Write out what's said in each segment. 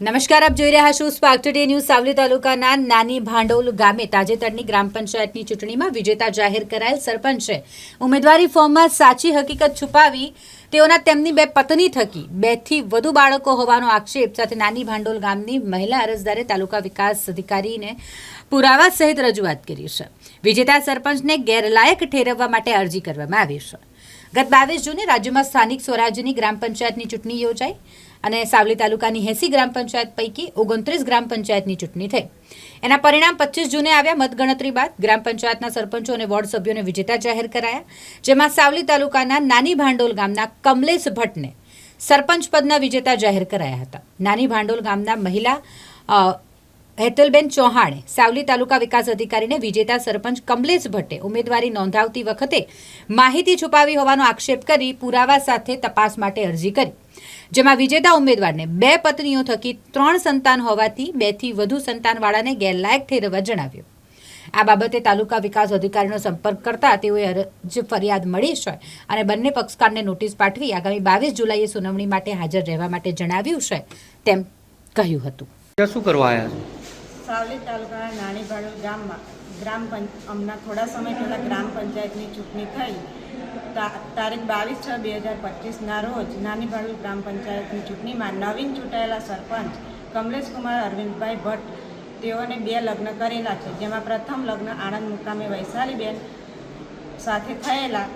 નમસ્કાર, આપ જોઈ રહ્યા છો સ્પાર્ક ટુડે ન્યૂઝ સાવલી તાલુકાના નાની ભાંડોલ ગામે તાજેતરની ગ્રામ પંચાયતની ચૂંટણીમાં વિજેતા જાહેર કરાયેલ સરપંચે ઉમેદવારી ફોર્મમાં સાચી હકીકત છુપાવી તેઓના તેમની બે પત્ની થકી બેથી વધુ બાળકો હોવાનો આક્ષેપ સાથે નાની ભાંડોલ ગામની મહિલા અરજદારે તાલુકા વિકાસ અધિકારીને પુરાવા સહિત રજૂઆત કરી છે. વિજેતા સરપંચને ગેરલાયક ઠેરવવા માટે અરજી કરવામાં આવી છે. ગત બાવીસ જૂને રાજ્યમાં સ્થાનિક સ્વરાજ્યની ગ્રામ પંચાયતની ચૂંટણી યોજાઈ અને સાવલી તાલુકાની એસી ગ્રામ પંચાયત પૈકી ઓગણત્રીસ ગ્રામ પંચાયતની ચૂંટણી થઈ. એના પરિણામ પચીસ જૂને આવ્યા મતગણતરી બાદ ગ્રામ પંચાયતના સરપંચો અને વોર્ડ સભ્યોને વિજેતા જાહેર કરાયા, જેમાં સાવલી તાલુકાના નાની ભાંડોલ ગામના કમલેશ ભટ્ટને સરપંચ પદના વિજેતા જાહેર કરાયા હતા. નાની ભાંડોલ ગામના મહિલા હેતલબેન ચૌહાણે સાવલી તાલુકા વિકાસ અધિકારીને વિજેતા સરપંચ કમલેશ ભટ્ટે ઉમેદવારી નોંધાવતી વખતે માહિતી છુપાવી હોવાનો આક્ષેપ કરી પુરાવા સાથે તપાસ માટે અરજી કરી. જેમાં વિજેતા ઉમેદવારને બે પત્નીઓ થકી ત્રણ સંતાન હોવાથી બેથી વધુ સંતાનવાળાને ગેરલાયક ઠેરવવા જણાવ્યું. આ બાબતે તાલુકા વિકાસ અધિકારીનો સંપર્ક કરતા તેઓએ અરજ ફરિયાદ મળી છે અને બંને પક્ષકારને નોટિસ પાઠવી આગામી બાવીસ જુલાઈએ સુનાવણી માટે હાજર રહેવા માટે જણાવ્યું છે તેમ કહ્યું હતું. શું કરવા આવ્યા સાવલી તાલુકાના નાણીભાડુ ગામમાં, ગ્રામ પંચ, હમણાં થોડા સમય પહેલાં ગ્રામ પંચાયતની ચૂંટણી થઈ. તારીખ બાવીસ છ બે હજાર પચીસના રોજ નાનીભાડુ ગ્રામ પંચાયતની ચૂંટણીમાં નવીન ચૂંટાયેલા સરપંચ કમલેશ કુમાર અરવિંદભાઈ ભટ્ટ, તેઓને બે લગ્ન કરેલા છે, જેમાં પ્રથમ લગ્ન આણંદ મુકામે વૈશાલીબેન સાથે થયેલા.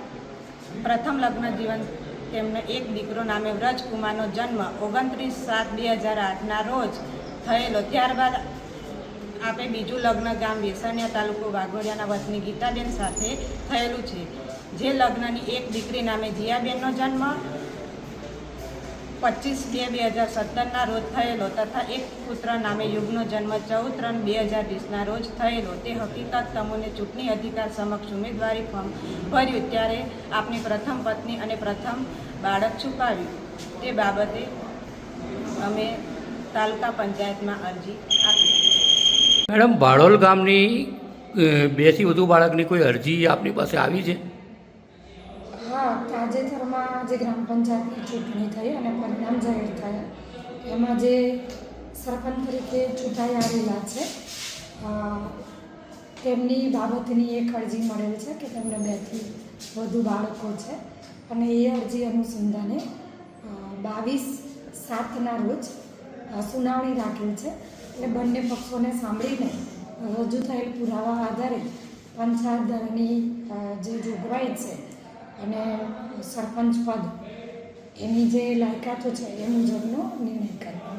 પ્રથમ લગ્ન જીવન તેમનો એક દીકરો નામે વ્રજકુમારનો જન્મ ઓગણત્રીસ સાત બે હજાર આઠના રોજ થયેલો. ત્યારબાદ આપે બીજું લગ્ન ગામ વેસણિયા તાલુકો વાઘોડિયાના વતની ગીતાબેન સાથે થયેલું છે. જે લગ્નની એક દીકરી નામે જીયાબેનનો જન્મ પચીસ બે બે હજાર સત્તરના રોજ થયેલો તથા એક પુત્ર નામે યુગનો જન્મ ચૌદ ત્રણ બે હજાર વીસના રોજ થયેલો. તે હકીકત તમોને ચૂંટણી અધિકાર સમક્ષ ઉમેદવારી ફોર્મ ભર્યું. ત્યારે આપની પ્રથમ પત્ની અને પ્રથમ બાળક છુપાવ્યું. તે બાબતે અમે તાલુકા પંચાયતમાં અરજી આપી. મેડમ ભાડોલ ગામની બેથી વધુ બાળકની કોઈ અરજી આપની પાસે આવી છે? હા, તાજેતરમાં જે ગ્રામ પંચાયતની ચૂંટણી થઈ અને પરિણામ જાહેર થયા, એમાં જે સરપંચ તરીકે ચૂંટાઈ આવેલા છે તેમની બાબતની એક અરજી મળેલ છે કે તેમને બેથી વધુ બાળકો છે અને એ અરજી અનુસંધાને બાવીસ સાતના રોજ સુનાવણી રાખેલ છે. એટલે બંને પક્ષોને સાંભળીને રજૂ થયેલ પુરાવા આધારે પંચાયત દળની જે જોગવાઈ છે અને સરપંચ પદ, એની જે લાયકાતો છે એ મુજબનો નિર્ણય આવશે